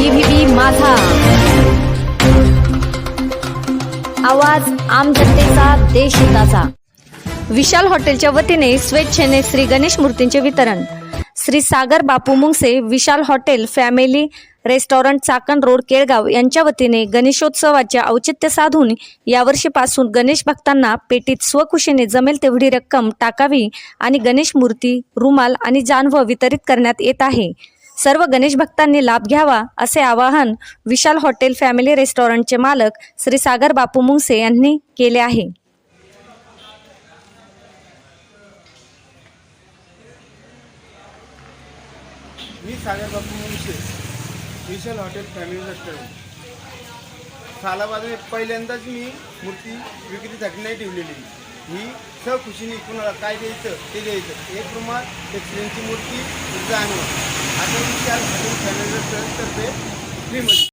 माझा. आवाज आम जनतेचा देश हिताचा. विशाल हॉटेलच्या वतीने स्वेच्छेने श्री गणेश मूर्तींचे वितरण. Shri Sagar Bapu Mungse Vishal hotel family restaurant Chakan road Kelgaon यांच्या वतीने गणेशोत्सवाचे औचित्य साधून यावर्षीपासून गणेश भक्तांना पेटीत स्वखुशीने जमेल तेवढी रक्कम टाकावी आणि गणेश मूर्ती रुमाल आणि जानवं वितरित करण्यात येत आहे. सर्व गणेश भक्तांनी लाभ घ्यावा असे आवाहन विशाल हॉटेल फॅमिली रेस्टॉरंटचे मालक श्री सागर बापू मुंगसे यांनी केले आहे. मी Sagar Bapu Mungse Vishal hotel family restaurant. सालाबाद पहिल्यांदाच मी मूर्ती विक्रीसाठी नाही ठेवलेली. ही सहखुशीने कुणाला काय द्यायचं ते द्यायचं. एक रुमाल एक स्त्रींची मूर्ती जाणवं आता हॉटेल फॅमिली रेस्टॉरंट फ्रीमध्ये